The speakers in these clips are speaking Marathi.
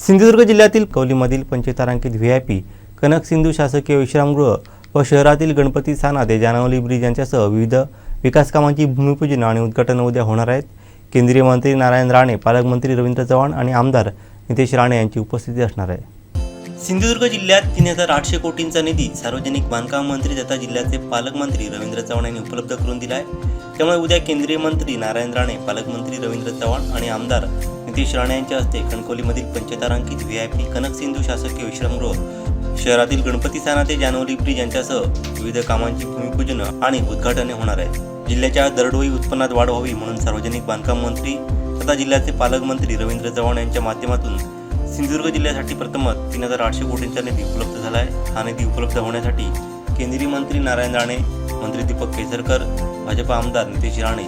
सिंधुदुर्ग जिल्ह्यातील कौलीमधील पंचतारांकित V I P Kanak Sindhu शासकीय विश्रामगृह व शहरातील गणपती सानादे जानवली ब्रिज यांच्यासह विविध विकासकामांची भूमिपूजन आणि उद्घाटन उद्या होणार आहेत. केंद्रीय मंत्री नारायण राणे पालकमंत्री रवींद्र चव्हाण आणि आमदार नितेश राणे यांची उपस्थिती असणार आहे. सिंधुदुर्ग जिल्ह्यात तीन हजार आठशे कोटींचा निधी सार्वजनिक बांधकाम मंत्री तथा जिल्ह्याचे पालकमंत्री रवींद्र चव्हाण यांनी उपलब्ध करून दिला आहे त्यामुळे उद्या केंद्रीय मंत्री नारायण राणे पालकमंत्री रवींद्र चव्हाण आणि आमदार नितेश राणे यांच्या हस्ते कणकवलीमधील पंचतारांकित V I P Kanak Sindhu शासकीय विश्रामगृह शहरातील गणपती स्थाना ते जानवली ब्रिज यांच्यासह विविध कामांची भूमिपूजन आणि उद्घाटने होणार आहे जिल्ह्याच्या दरडोई उत्पन्नात वाढ व्हावी म्हणून सार्वजनिक बांधकाम मंत्री तथा जिल्ह्याचे पालकमंत्री रवींद्र चव्हाण यांच्या माध्यमातून सिंधुदुर्ग जिल्ह्यासाठी प्रथमच तीन हजार आठशे कोटींचा निधी उपलब्ध झाला आहे. हा निधी उपलब्ध होण्यासाठी केंद्रीय मंत्री नारायण राणे मंत्री दीपक केसरकर भाजपा आमदार नितेश राणे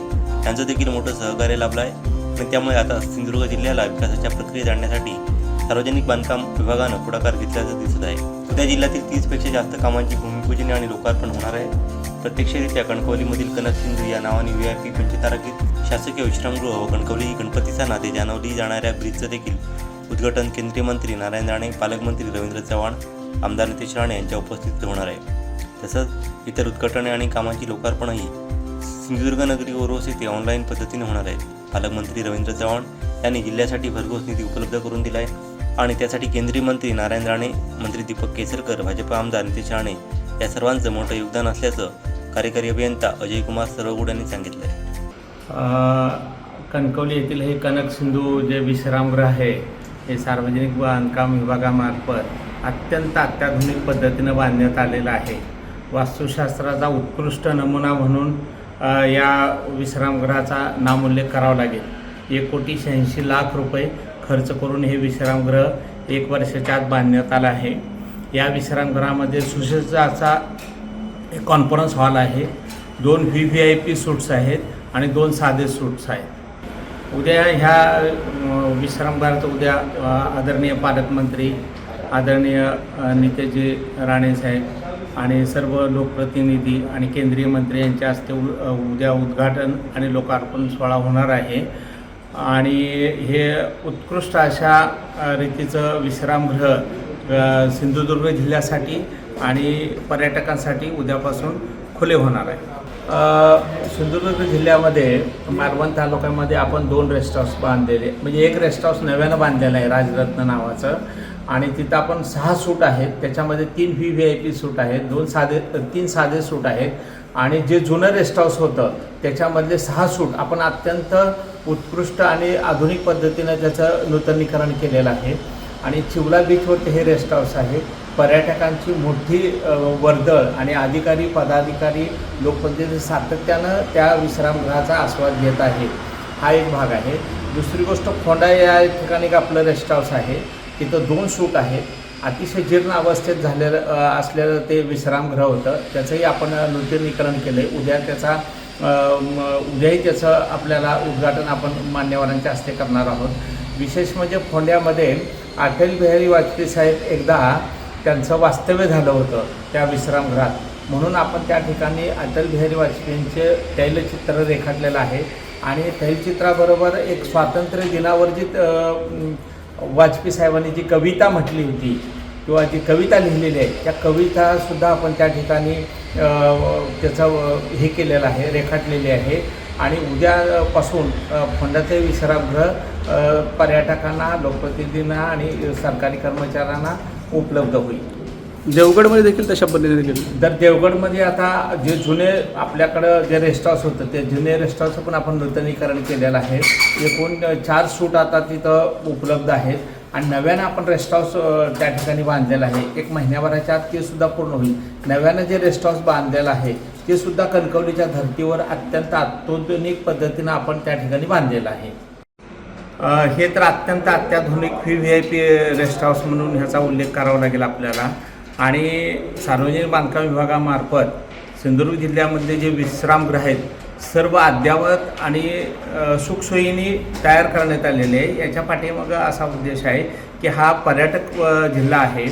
यांचं देखील मोठं सहकार्य लाभलं आहे आणि त्यामुळे आता सिंधुदुर्ग जिल्ह्याला विकासाच्या प्रक्रियेत आणण्यासाठी सार्वजनिक बांधकाम विभागानं पुढाकार घेतल्याचं दिसत आहे. सध्या जिल्ह्यातील तीसपेक्षा जास्त कामांची भूमिपूजन आणि लोकार्पण होणार आहे. प्रत्यक्षरित्या कणकवलीमधील कनक सिंधू या नावाने व्ही आय पी पंचतारकीत शासकीय विश्रामगृह व कणकवली गणपतीचा नाते जानवली जाणाऱ्या ब्रिजचं देखील उद्घाटन केंद्रीय मंत्री नारायण राणे पालकमंत्री रवींद्र चव्हाण आमदार नितेश राणे यांच्या उपस्थितीत होणार आहे. तसंच इतर उद्घाटने आणि कामांची लोकार्पणही सिंधुदुर्ग नगरी ओरोस येथे ऑनलाईन पद्धतीने होणार आहे. पालकमंत्री रवींद्र चव्हाण यांनी जिल्ह्यासाठी भरघोस निधी उपलब्ध करून दिला आहे आणि त्यासाठी केंद्रीय मंत्री नारायण राणे मंत्री दीपक केसरकर भाजपा आमदार नितेश राणे या सर्वांचं मोठं योगदान असल्याचं कार्यकारी अभियंता अजय कुमार सरवगुड यांनी सांगितलं आहे कणकवली येथील हे कनक सिंधू जे विश्रामगृह आहे हे सार्वजनिक बांधकाम विभागामार्फत अत्यंत अत्याधुनिक पद्धतीनं बांधण्यात आलेलं आहे. वास्तुशास्त्राचा उत्कृष्ट नमुना म्हणून या विश्रामगृहाचा नामोल्लेख करावा लागेल. एक कोटी शहाऐंशी लाख रुपये खर्च करून हे विश्रामगृह एक वर्षाच्या आत बांधण्यात आलं आहे. या विश्रामगृहामध्ये सुसज्जाचा एक कॉन्फरन्स हॉल आहे. दोन V V I P suites आहेत आणि दोन साधे सूट्स आहेत. उद्या ह्या विश्रामगृहात उद्या आदरणीय पालकमंत्री आदरणीय अं, राणे राणेसाहेब आणि सर्व लोकप्रतिनिधी आणि केंद्रीय मंत्री यांच्या हस्ते उ- उद्या उद्घाटन आणि लोकार्पण सोहळा होणार आहे. आणि हे उत्कृष्ट अशा रीतीचं विश्रामगृह सिंधुदुर्ग जिल्ह्यासाठी आणि पर्यटकांसाठी उद्यापासून खुले होणार आहे. सिंधुदुर्ग जिल्ह्यामध्ये मालवण तालुक्यामध्ये आपण दोन रेस्ट हाऊस बांधलेले म्हणजे एक रेस्ट हाऊस नव्यानं बांधलेलं आहे राजरत्न नावाचं. आणि तिथं आपण सहा सूट आहेत. त्याच्यामध्ये तीन V V I P suite आहेत दोन साधे तीन साधे सूट आहेत. आणि जे जुनं रेस्ट हाऊस होतं त्याच्यामधले सहा सूट आपण अत्यंत उत्कृष्ट आणि आधुनिक पद्धतीनं त्याचं नूतनीकरण केलेलं आहे. आणि चिवला बीचवरती हे रेस्ट हाऊस आहे. पर्यटकांची मोठी वर्दळ आणि अधिकारी पदाधिकारी लोकप्रतिनिधी म्हणजे सातत्यानं त्या विश्रामगृहाचा आस्वाद घेत आहे हा एक भाग आहे. दुसरी गोष्ट खोंडा या ठिकाणी आपलं रेस्ट हाऊस आहे. तिथं दोन सूट आहेत. अतिशय जीर्ण अवस्थेत झालेलं असलेलं ते विश्रामगृह होतं. त्याचंही आपण नूतनीकरण केलं आहे उद्या त्याचा उद्याही त्याचं आपल्याला उद्घाटन आपण मान्यवरांच्या हस्ते करणार आहोत. विशेष म्हणजे फोंड्यामध्ये अटल बिहारी वाजपेयी साहेब एकदा त्यांचं वास्तव्य झालं होतं त्या विश्रामगृहात. म्हणून आपण त्या ठिकाणी अटल बिहारी वाजपेयींचे तैलचित्र रेखाटलेलं आहे. आणि तैलचित्राबरोबर एक स्वातंत्र्य दिनावर जी वाजपेयी साहेबांनी जी कविता म्हटली होती किंवा जी कविता लिहिलेली आहे त्या कवितासुद्धा आपण त्या ठिकाणी त्याचा त्याचं हे केलेलं आहे रेखाटलेली आहे. आणि उद्यापासून फंडाचे विश्रामगृह पर्यटकांना लोकप्रतिनिधींना आणि सरकारी कर्मचाऱ्यांना उपलब्ध होईल. देवगडमध्ये देखील तशा पद्धतीने केलं तर देवगडमध्ये आता जे जुने आपल्याकडं जे रेस्ट हाऊस होतं ते जुने रेस्ट हाऊसचं पण आपण नूतनीकरण केलेलं आहे. एकूण चार सूट आता तिथं उपलब्ध आहेत. आणि नव्यानं आपण रेस्ट हाऊस त्या ठिकाणी बांधलेलं आहे. एक महिन्याभराच्या आत ते सुद्धा पूर्ण होईल. नव्यानं जे रेस्ट हाऊस बांधलेलं आहे ते सुद्धा कणकवलीच्या धर्तीवर अत्यंत अत्याधुनिक पद्धतीनं आपण त्या ठिकाणी बांधलेलं आहे. हे तर अत्यंत अत्याधुनिक V V I P rest house म्हणून ह्याचा उल्लेख करावा लागेल आपल्याला. आणि सार्वजनिक बांधकाम विभागामार्फत सिंधुदुर्ग जिल्ह्यामध्ये जे विश्रामगृह आहेत सर्व अद्ययावत आणि सुखसोयीने तयार करण्यात आलेले आहे. याच्या पाठीमागं असा उद्देश आहे की हा पर्यटक जिल्हा आहे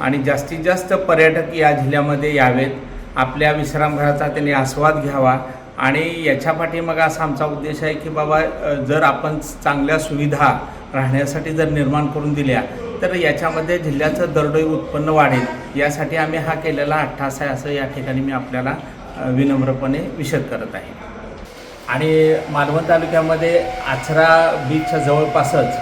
आणि जास्तीत जास्त पर्यटक या जिल्ह्यामध्ये यावेत. आपल्या विश्रामगृहाचा त्यांनी आस्वाद घ्यावा आणि याच्या पाठीमागं असा आमचा उद्देश आहे की बाबा जर आपण चांगल्या सुविधा राहण्यासाठी जर निर्माण करून दिल्या तर याच्यामध्ये जिल्ह्याचं दरडोई उत्पन्न वाढेल यासाठी आम्ही हा केलेला अठ्ठास आहे असं या ठिकाणी मी आपल्याला विनम्रपणे विशद करत आहे. आणि मालवण तालुक्यामध्ये आचरा बीचच्या जवळपासच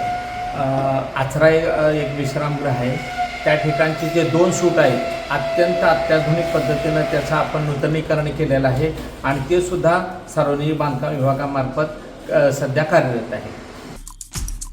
आचरा एक विश्रामगृह आहे. त्या ठिकाणचे जे दोन शूट आहेत अत्यंत अत्याधुनिक पद्धतीनं त्याचं आपण नूतनीकरण केलेलं आहे आणि ते सुद्धा सार्वजनिक बांधकाम विभागामार्फत सध्या कार्यरत आहे.